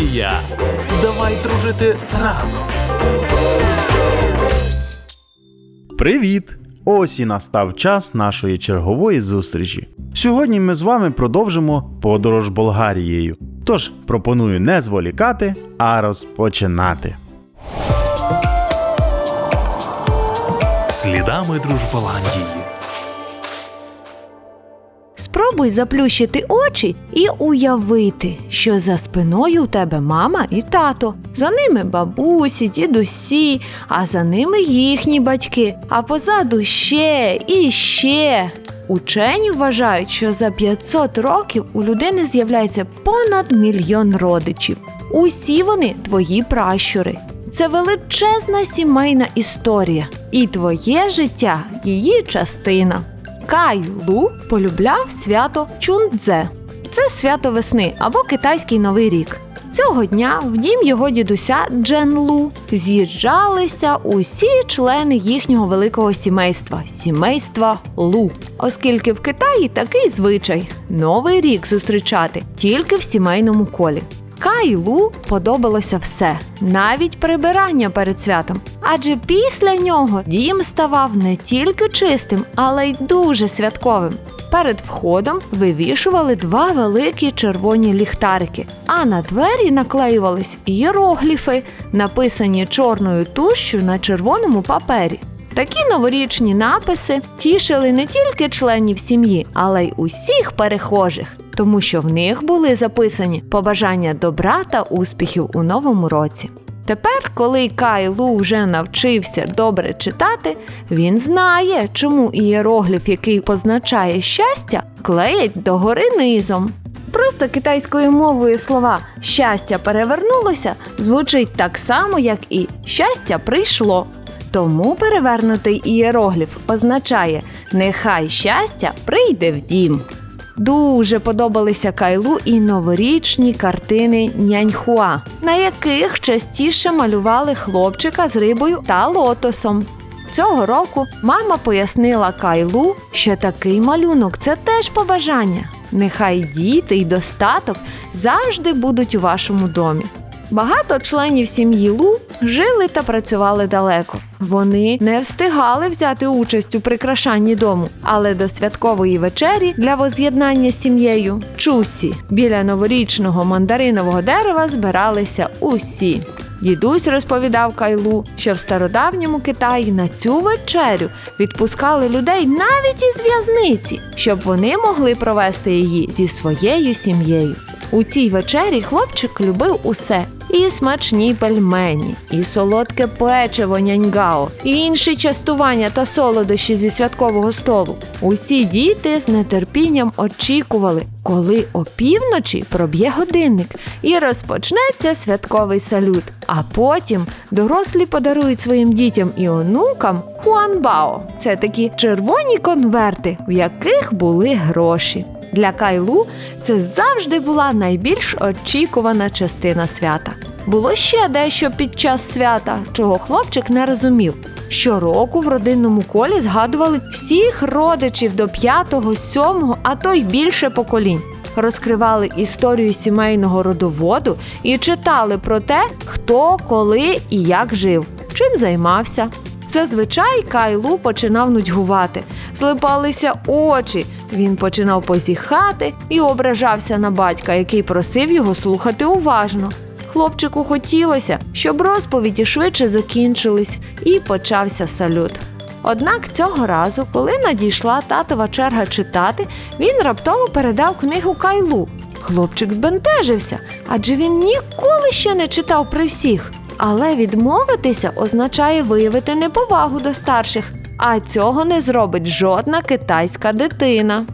Голландія. Давай дружити разом. Привіт! Ось і настав час нашої чергової зустрічі. Сьогодні ми з вами продовжимо подорож Болгарією. Тож пропоную не зволікати, а розпочинати. Слідами Дружболандії. Спробуй заплющити очі і уявити, що за спиною у тебе мама і тато. За ними бабусі, дідусі, а за ними їхні батьки, а позаду ще і ще. Учені вважають, що за 500 років у людини з'являється понад мільйон родичів. Усі вони твої пращури. Це величезна сімейна історія, і твоє життя її частина. Кай Лу полюбляв свято Чундзе. Це свято весни або китайський новий рік. Цього дня в дім його дідуся Джен Лу з'їжджалися усі члени їхнього великого сімейства сімейства Лу. Оскільки в Китаї такий звичай новий рік зустрічати тільки в сімейному колі. Кайлу подобалося все, навіть прибирання перед святом. Адже після нього дім ставав не тільки чистим, але й дуже святковим. Перед входом вивішували два великі червоні ліхтарики, а на двері наклеювались іерогліфи, написані чорною тушшю на червоному папері. Такі новорічні написи тішили не тільки членів сім'ї, але й усіх перехожих, тому що в них були записані побажання добра та успіхів у новому році. Тепер, коли Кай Лу вже навчився добре читати, він знає, чому ієрогліф, який позначає щастя, клеять догори низом. Просто китайською мовою слова щастя перевернулося звучить так само, як і щастя прийшло. Тому перевернутий ієрогліф означає Нехай щастя прийде в дім. Дуже подобалися Кайлу і новорічні картини няньхуа, на яких частіше малювали хлопчика з рибою та лотосом. Цього року мама пояснила Кайлу, що такий малюнок це теж побажання. Нехай діти й достаток завжди будуть у вашому домі. Багато членів сім'ї Лу жили та працювали далеко. Вони не встигали взяти участь у прикрашанні дому, але до святкової вечері для воз'єднання з сім'єю Чусі біля новорічного мандаринового дерева збиралися усі. Дідусь розповідав Кайлу, що в стародавньому Китаї на цю вечерю відпускали людей навіть із в'язниці, щоб вони могли провести її зі своєю сім'єю. У цій вечері хлопчик любив усе: і смачні пельмені, і солодке печиво няньгао, і інші частування та солодощі зі святкового столу. Усі діти з нетерпінням очікували, коли опівночі проб'є годинник і розпочнеться святковий салют. А потім дорослі подарують своїм дітям і онукам хуанбао. Це такі червоні конверти, в яких були гроші. Для Кайлу це завжди була найбільш очікувана частина свята. Було ще дещо під час свята, чого хлопчик не розумів. Щороку в родинному колі згадували всіх родичів до п'ятого, сьомого, а то й більше поколінь. Розкривали історію сімейного родоводу і читали про те, хто, коли і як жив, чим займався. Зазвичай Кайлу починав нудьгувати, злипалися очі. Він починав позіхати і ображався на батька, який просив його слухати уважно. Хлопчику хотілося, щоб розповіді швидше закінчились, і почався салют. Однак цього разу, коли надійшла татова черга читати, він раптово передав книгу Кайлу. Хлопчик збентежився, адже він ніколи ще не читав при всіх. Але відмовитися означає виявити неповагу до старших, а цього не зробить жодна китайська дитина.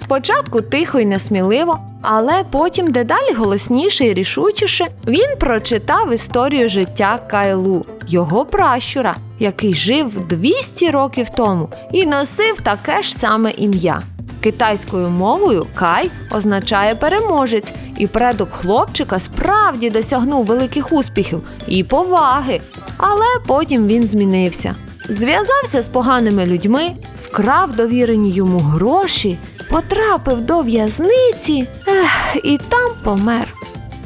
Спочатку тихо й несміливо, але потім дедалі голосніше і рішучіше він прочитав історію життя Кайлу, його пращура, який жив 200 років тому і носив таке ж саме ім'я. Китайською мовою Кай означає переможець, і предок хлопчика справді досягнув великих успіхів і поваги. Але потім він змінився. Зв'язався з поганими людьми, вкрав довірені йому гроші, потрапив до в'язниці ех, і там помер.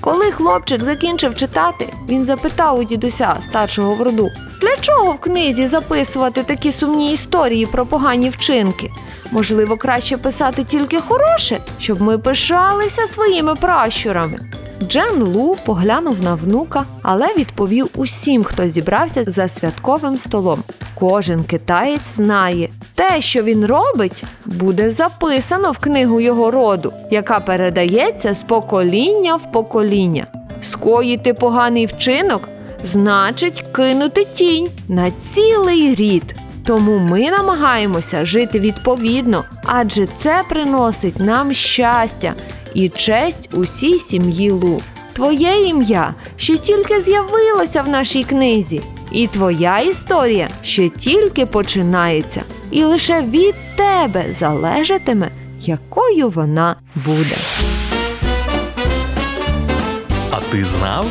Коли хлопчик закінчив читати, він запитав у дідуся старшого в роду, для чого в книзі записувати такі сумні історії про погані вчинки? Можливо, краще писати тільки хороше, щоб ми пишалися своїми пращурами. Джен Лу поглянув на внука, але відповів усім, хто зібрався за святковим столом. Кожен китаєць знає, те, що він робить, буде записано в книгу його роду, яка передається з покоління в покоління. Скоїти поганий вчинок значить кинути тінь на цілий рід. Тому ми намагаємося жити відповідно, адже це приносить нам щастя і честь усій сім'ї Лу. Твоє ім'я ще тільки з'явилося в нашій книзі, і твоя історія ще тільки починається, і лише від тебе залежатиме, якою вона буде. А ти знав?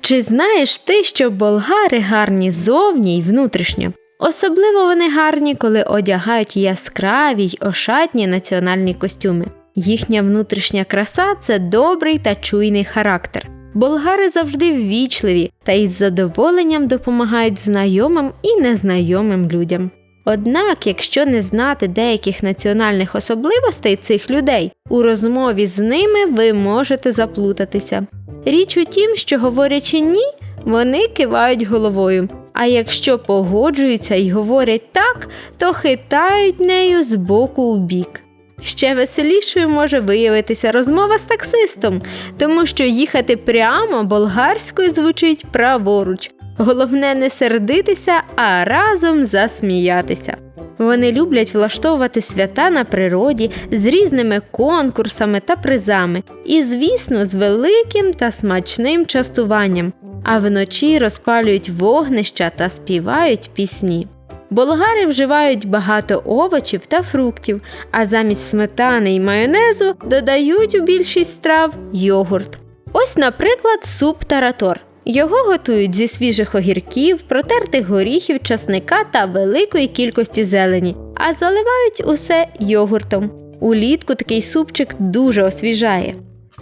Чи знаєш ти, що болгари гарні зовні й внутрішньо? Особливо вони гарні, коли одягають яскраві й ошатні національні костюми. Їхня внутрішня краса це добрий та чуйний характер. Болгари завжди ввічливі та із задоволенням допомагають знайомим і незнайомим людям. Однак, якщо не знати деяких національних особливостей цих людей, у розмові з ними ви можете заплутатися. Річ у тім, що говорячи ні, вони кивають головою. А якщо погоджуються і говорять так, то хитають нею з боку у бік. Ще веселішою може виявитися розмова з таксистом, тому що їхати прямо болгарською звучить праворуч. Головне не сердитися, а разом засміятися. Вони люблять влаштовувати свята на природі з різними конкурсами та призами, і, звісно, з великим та смачним частуванням, а вночі розпалюють вогнища та співають пісні. Болгари вживають багато овочів та фруктів, а замість сметани й майонезу додають у більшість страв йогурт. Ось, наприклад, суп таратор. Його готують зі свіжих огірків, протертих горіхів, часника та великої кількості зелені, а заливають усе йогуртом. Улітку такий супчик дуже освіжає.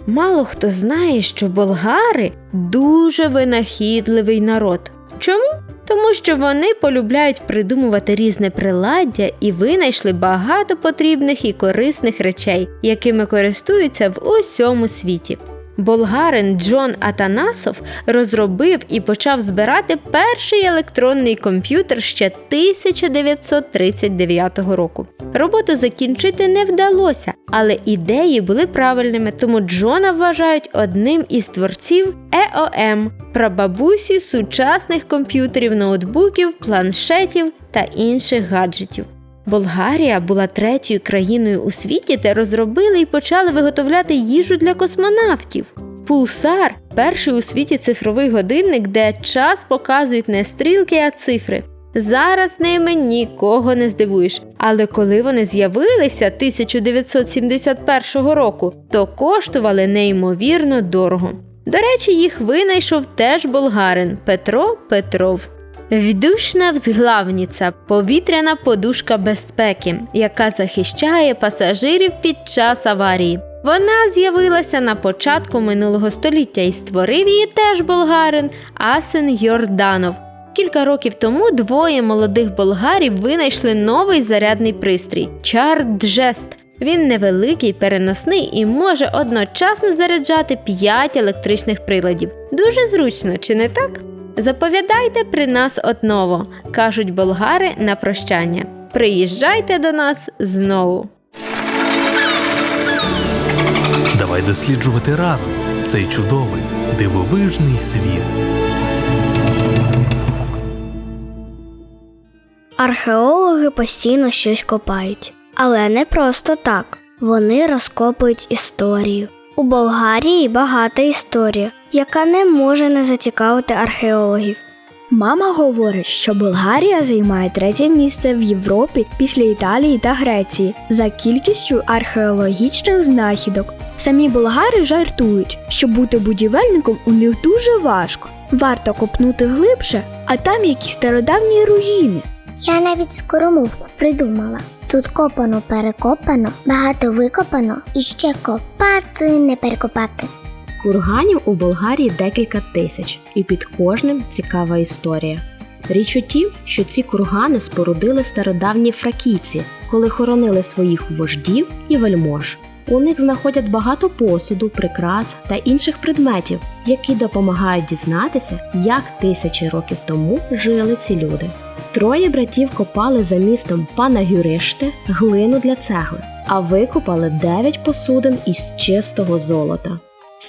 Мало хто знає, що болгари дуже винахідливий народ. Чому? Тому що вони полюбляють придумувати різне приладдя і винайшли багато потрібних і корисних речей, якими користуються в усьому світі. Болгарин Джон Атанасов розробив і почав збирати перший електронний комп'ютер ще 1939 року. Роботу закінчити не вдалося, але ідеї були правильними, тому Джона вважають одним із творців ЕОМ прабабусі сучасних комп'ютерів, ноутбуків, планшетів та інших гаджетів. Болгарія була третьою країною у світі, де розробили і почали виготовляти їжу для космонавтів. Пулсар перший у світі цифровий годинник, де час показують не стрілки, а цифри. Зараз ними нікого не здивуєш. Але коли вони з'явилися 1971 року, то коштували неймовірно дорого. До речі, їх винайшов теж болгарин Петро Петров. Віддушна взглавніця повітряна подушка безпеки, яка захищає пасажирів під час аварії. Вона з'явилася на початку минулого століття і створив її теж болгарин Асен Йорданов. Кілька років тому двоє молодих болгарів винайшли новий зарядний пристрій Чарджест. Він невеликий, переносний і може одночасно заряджати 5 електричних приладів. Дуже зручно, чи не так? Заповідайте при нас одново, кажуть болгари на прощання. Приїжджайте до нас знову. Давай досліджувати разом цей чудовий, дивовижний світ. Археологи постійно щось копають, але не просто так. Вони розкопують історію. У Болгарії багата історія, яка не може не зацікавити археологів. Мама говорить, що Болгарія займає третє місце в Європі після Італії та Греції за кількістю археологічних знахідок. Самі болгари жартують, що бути будівельником у них дуже важко. Варто копнути глибше, а там якісь стародавні руїни. Я навіть скоромовку придумала. Тут копано перекопано, багато викопано і ще копати не перекопати. Курганів у Болгарії декілька тисяч, і під кожним цікава історія. Річ у тім, що ці кургани спорудили стародавні фракійці, коли хоронили своїх вождів і вельмож. У них знаходять багато посуду, прикрас та інших предметів, які допомагають дізнатися, як тисячі років тому жили ці люди. Троє братів копали за містом Панагюриште глину для цегли, а викопали дев'ять посудин із чистого золота.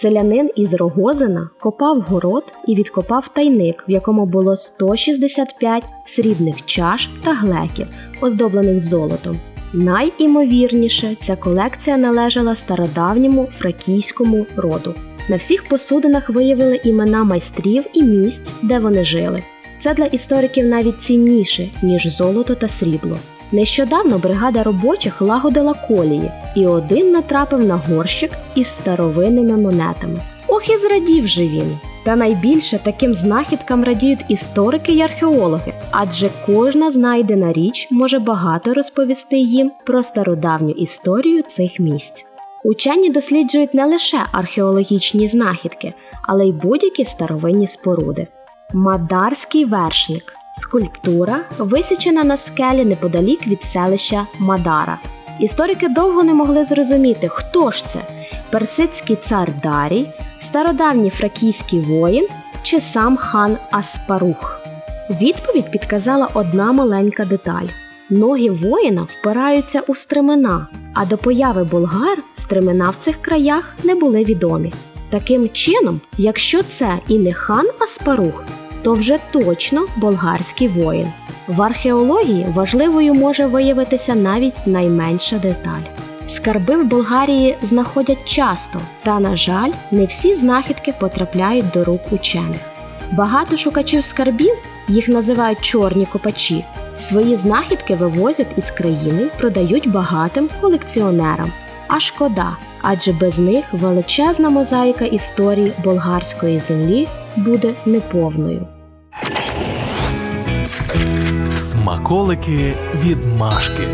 Селянин із Рогозина копав город і відкопав тайник, в якому було 165 срібних чаш та глеків, оздоблених золотом. Найімовірніше, ця колекція належала стародавньому фракійському роду. На всіх посудинах виявили імена майстрів і місць, де вони жили. Це для істориків навіть цінніше, ніж золото та срібло. Нещодавно бригада робочих лагодила колії, і один натрапив на горщик із старовинними монетами. Ох і зрадів же він. Та найбільше таким знахідкам радіють історики й археологи, адже кожна знайдена річ може багато розповісти їм про стародавню історію цих місць. Учені досліджують не лише археологічні знахідки, але й будь-які старовинні споруди. Мадарський вершник скульптура, висічена на скелі неподалік від селища Мадара. Історики довго не могли зрозуміти, хто ж це персидський цар Дарій, стародавній фракійський воїн чи сам хан Аспарух. Відповідь підказала одна маленька деталь: ноги воїна впираються у стремена, а до появи болгар стремена в цих краях не були відомі. Таким чином, якщо це і не хан Аспарух, то вже точно болгарський воїн. В археології важливою може виявитися навіть найменша деталь. Скарби в Болгарії знаходять часто, та, на жаль, не всі знахідки потрапляють до рук учених. Багато шукачів скарбів, їх називають чорні копачі, свої знахідки вивозять із країни, продають багатим колекціонерам. А шкода, адже без них величезна мозаїка історії болгарської землі буде неповною. Смаколики від Машки.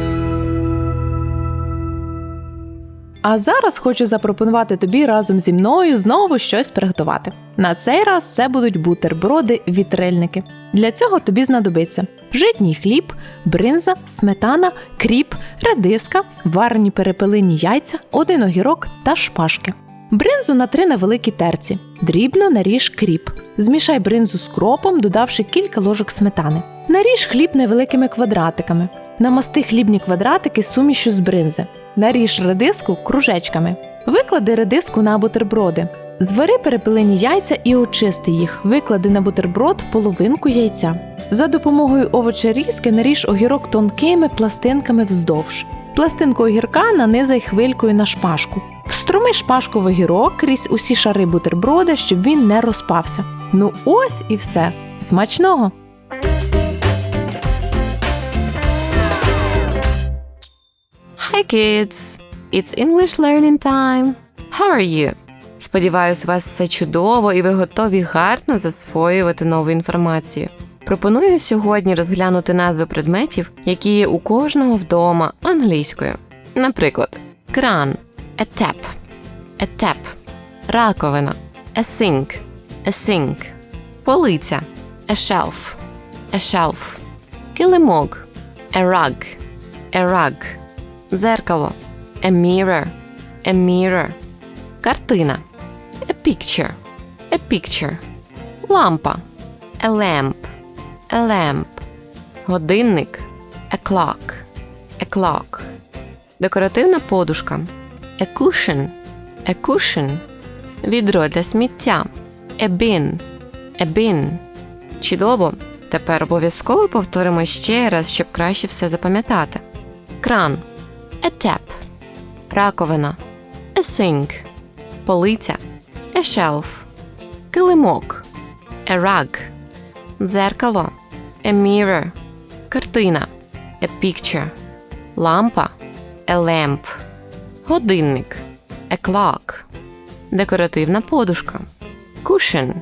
А зараз хочу запропонувати тобі разом зі мною знову щось приготувати. На цей раз це будуть бутерброди вітрильники. Для цього тобі знадобиться житній хліб, бринза, сметана, кріп, редиска, варені перепелині яйця, один огірок та шпажки. Бринзу натри на великій терці, дрібно наріж кріп. Змішай бринзу з кропом, додавши кілька ложок сметани. Наріж хліб невеликими квадратиками. Намасти хлібні квадратики сумішю з бринзи. Наріж редиску кружечками. Виклади редиску на бутерброди. Звари перепелині яйця і очисти їх. Виклади на бутерброд половинку яйця. За допомогою овочерізки наріж огірок тонкими пластинками вздовж. Пластинку огірка нанизай хвилькою на шпажку. Вструми шпажку в огірок крізь усі шари бутерброда, щоб він не розпався. Ну ось і все. Смачного! Hi kids! It's English learning time. How are you? Сподіваюсь, у вас все чудово і ви готові гарно засвоювати нову інформацію. Пропоную сьогодні розглянути назви предметів, які є у кожного вдома англійською. Наприклад, кран a tap, a tap, раковина a sink, a sink, полиця a shelf, a shelf, килимок a rug, a rug, дзеркало a mirror, a mirror, картина a picture, a picture, лампа a lamp, a lamp, годинник a clock, a clock, декоративна подушка a cushion, a cushion, відро для сміття. A bin, a bin. Чудово! Тепер обов'язково повторимо ще раз, щоб краще все запам'ятати. Кран. A tap, раковина. A sink, полиця. A shelf, килимок. A rug, дзеркало. A mirror, картина. A picture, лампа. A lamp, годинник a clock, декоративна подушка cushion,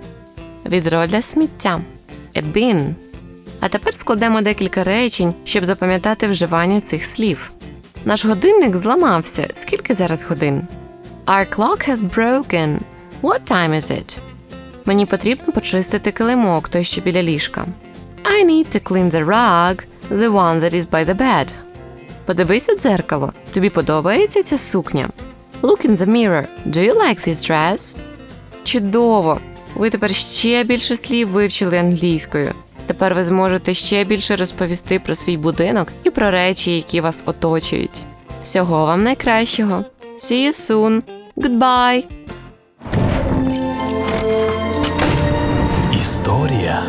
відро для сміття bin. А тепер складемо декілька речень, щоб запам'ятати вживання цих слів. Наш годинник зламався. Скільки зараз годин? Our clock has broken. What time is it? Мені потрібно почистити килимок, той, що біля ліжка. I need to clean the rug, the one that is by the bed. Подивись у дзеркало. Тобі подобається ця сукня? Look in the mirror. Do you like this dress? Чудово! Ви тепер ще більше слів вивчили англійською. Тепер ви зможете ще більше розповісти про свій будинок і про речі, які вас оточують. Всього вам найкращого. See you soon. Goodbye! Історія.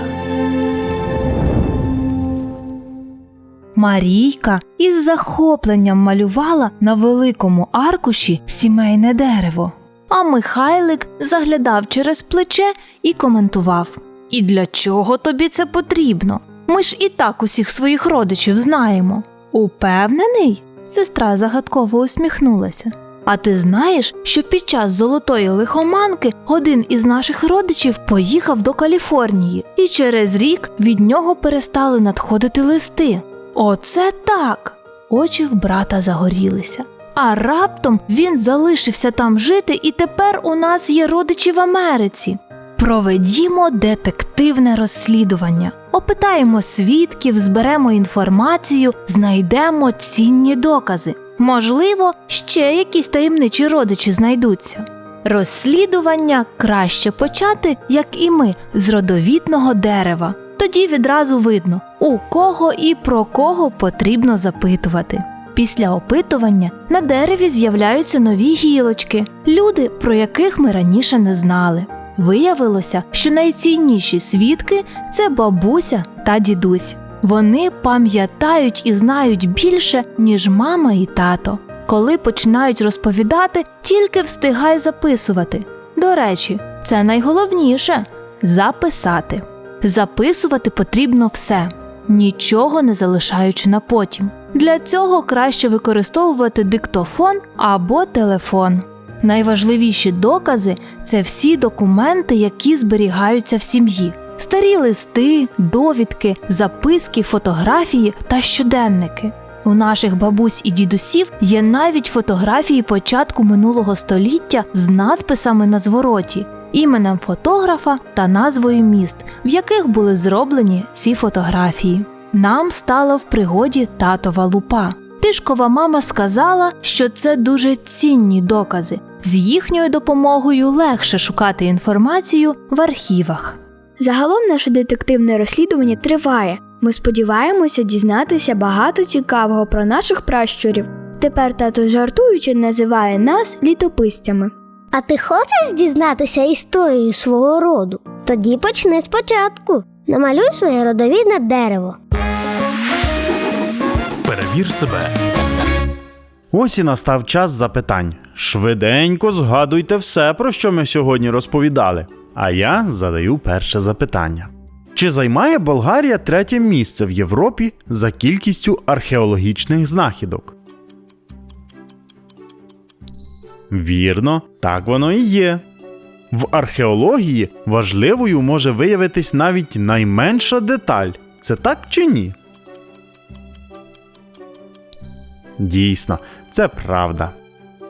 Марійка із захопленням малювала на великому аркуші сімейне дерево. А Михайлик заглядав через плече і коментував: І для чого тобі це потрібно? Ми ж і так усіх своїх родичів знаємо. Упевнений? Сестра загадково усміхнулася. А ти знаєш, що під час золотої лихоманки один із наших родичів поїхав до Каліфорнії, і через рік від нього перестали надходити листи. Оце так. Очі в брата загорілися. А раптом він залишився там жити, і тепер у нас є родичі в Америці. Проведімо детективне розслідування. Опитаємо свідків, зберемо інформацію, знайдемо цінні докази. Можливо, ще якісь таємничі родичі знайдуться. Розслідування краще почати, як і ми, з родовідного дерева. Тоді відразу видно, у кого і про кого потрібно запитувати. Після опитування на дереві з'являються нові гілочки, люди, про яких ми раніше не знали. Виявилося, що найцінніші свідки це бабуся та дідусь. Вони пам'ятають і знають більше, ніж мама і тато. Коли починають розповідати, тільки встигай записувати. До речі, це найголовніше записати. Записувати потрібно все, нічого не залишаючи на потім. Для цього краще використовувати диктофон або телефон. Найважливіші докази це всі документи, які зберігаються в сім'ї: старі листи, довідки, записки, фотографії та щоденники. У наших бабусь і дідусів є навіть фотографії початку минулого століття з надписами на звороті, іменем фотографа та назвою міст, в яких були зроблені ці фотографії. Нам стала в пригоді татова лупа. Тишкова мама сказала, що це дуже цінні докази. З їхньою допомогою легше шукати інформацію в архівах. Загалом наше детективне розслідування триває. Ми сподіваємося дізнатися багато цікавого про наших пращурів. Тепер тато жартуючи називає нас літописцями. А ти хочеш дізнатися історію свого роду? Тоді почни спочатку. Намалюй своє родовідне дерево. Перевір себе. Ось і настав час запитань. Швиденько згадуйте все, про що ми сьогодні розповідали. А я задаю перше запитання. Чи займає Болгарія третє місце в Європі за кількістю археологічних знахідок? Вірно, так воно і є. В археології важливою може виявитись навіть найменша деталь. Це так чи ні? Дійсно, це правда.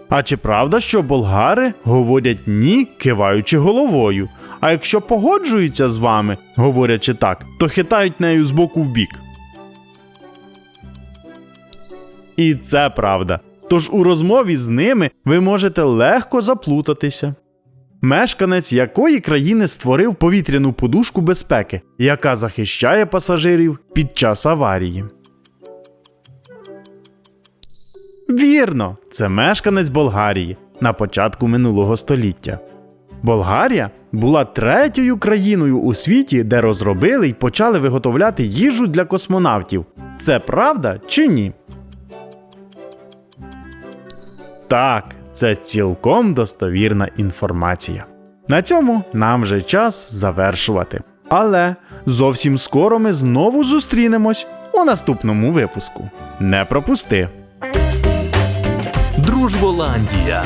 А чи правда, що болгари говорять ні, киваючи головою? А якщо погоджуються з вами, говорячи так, то хитають нею з боку в бік? І це правда. Тож у розмові з ними ви можете легко заплутатися. Мешканець якої країни створив повітряну подушку безпеки, яка захищає пасажирів під час аварії? Вірно, це мешканець Болгарії на початку минулого століття. Болгарія була третьою країною у світі, де розробили і почали виготовляти їжу для космонавтів. Це правда чи ні? Так, це цілком достовірна інформація. На цьому нам вже час завершувати. Але зовсім скоро ми знову зустрінемось у наступному випуску. Не пропусти! Дружболандія.